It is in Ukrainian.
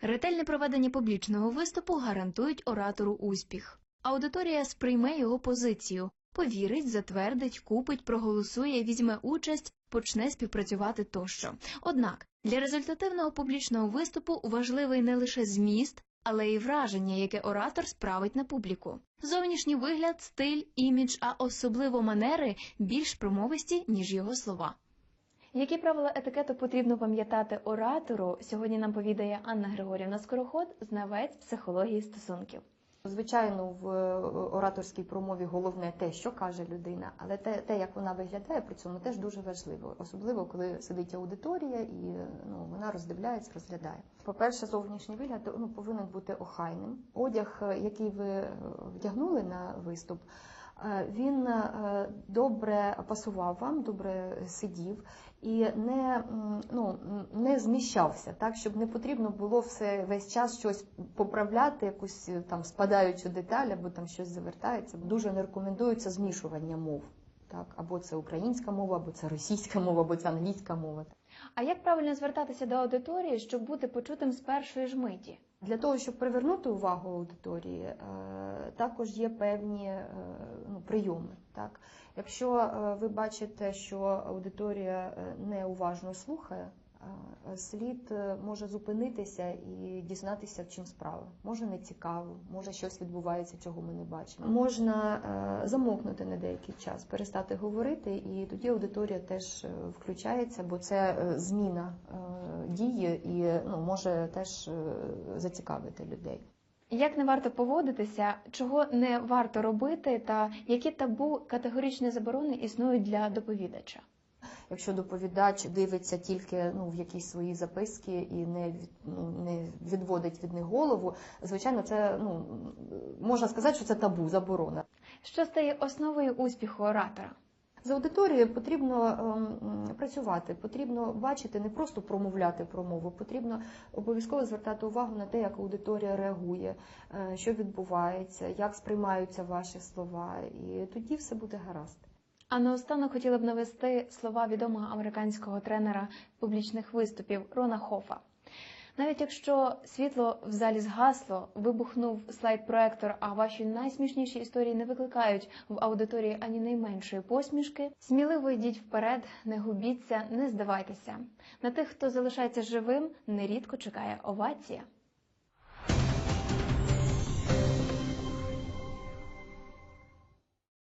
Ретельне проведення публічного виступу гарантують оратору успіх. Аудиторія сприйме його позицію, повірить, затвердить, купить, проголосує, візьме участь, почне співпрацювати тощо. Однак для результативного публічного виступу важливий не лише зміст, але й враження, яке оратор справить на публіку. Зовнішній вигляд, стиль, імідж, а особливо манери більш промовисті, ніж його слова. Які правила етикету потрібно пам'ятати оратору? Сьогодні нам повідає Анна Григорівна Скороход, знавець психології стосунків. Звичайно, в е, ораторській промові головне те, що каже людина, але те, те, як вона виглядає при цьому, теж дуже важливо, особливо коли сидить аудиторія і ну, вона роздивляється, розглядає. По-перше, зовнішній вигляд ну, повинен бути охайним. Одяг, е, який ви е, вдягнули на виступ, він е, добре пасував вам, добре сидів і не, ну, не зміщався, так, щоб не потрібно було все весь час щось поправляти, якусь е, там спадаючу деталь, або там щось завертається. Дуже не рекомендується змішування мов. Так, або це українська мова, або це російська мова, або це англійська мова. А як правильно звертатися до аудиторії, щоб бути почутим з першої ж миті? Для того, щоб привернути увагу аудиторії, е, також є певні е, ну, прийоми. Так? Якщо е, ви бачите, що аудиторія неуважно слухає, слід е, може зупинитися і дізнатися, в чим справа. Може не цікаво, може щось відбувається, чого ми не бачимо. Можна е, замовкнути на деякий час, перестати говорити, і тоді аудиторія теж е, включається, бо це зміна дії і ну, може теж зацікавити людей. Як не варто поводитися, чого не варто робити, та які табу категоричні заборони існують для доповідача? Якщо доповідач дивиться тільки ну, в якісь свої записки і не, ну, не відводить від них голову, звичайно, це ну, можна сказати, що це табу, заборона. Що стає основою успіху оратора? З аудиторією потрібно ем, працювати, потрібно бачити, не просто промовляти промову, потрібно обов'язково звертати увагу на те, як аудиторія реагує, е, що відбувається, як сприймаються ваші слова, і тоді все буде гаразд. А наостанок хотіла б навести слова відомого американського тренера публічних виступів Рона Хофа. Навіть якщо світло в залі згасло, вибухнув слайд-проектор, а ваші найсмішніші історії не викликають в аудиторії ані найменшої посмішки, сміливо йдіть вперед, не губіться, не здавайтеся. На тих, хто залишається живим, нерідко чекає овація.